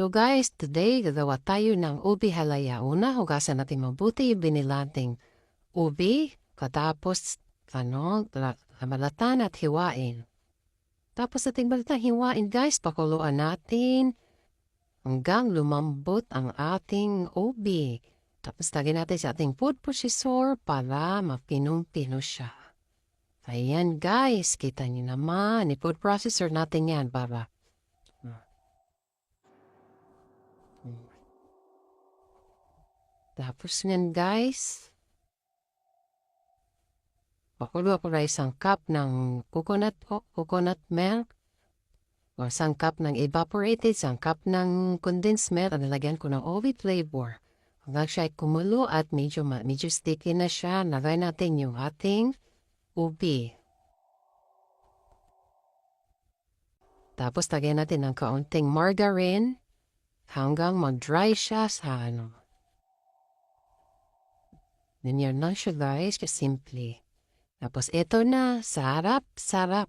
So guys, today gagawa tayo ng ubi halaya. Una, hugasan natin mabuti yung binilanting ubi. Katapos, ano, balatan at hiwain. Tapos ating balatan hiwain guys, pakuluan natin hanggang lumambot ang ating ubi. Tapos lagyan natin sa ating food processor para mapinong-pino siya. Ayan guys, kita niyo naman, i-food processor natin yan para Tapos yan guys, pakulo ako na isang cup ng coconut, o coconut milk. O isang cup ng evaporated, isang cup ng condensed milk. At nalagyan ko ng OV flavor. Hanggang siya ay kumulo at medyo, medyo sticky na siya, nagay natin yung ating ubi. Tapos lagyan natin ng kaunting margarine hanggang mag-dry siya sa ano. Ganyan lang siya guys, just simply. Tapos ito na, sarap, sarap.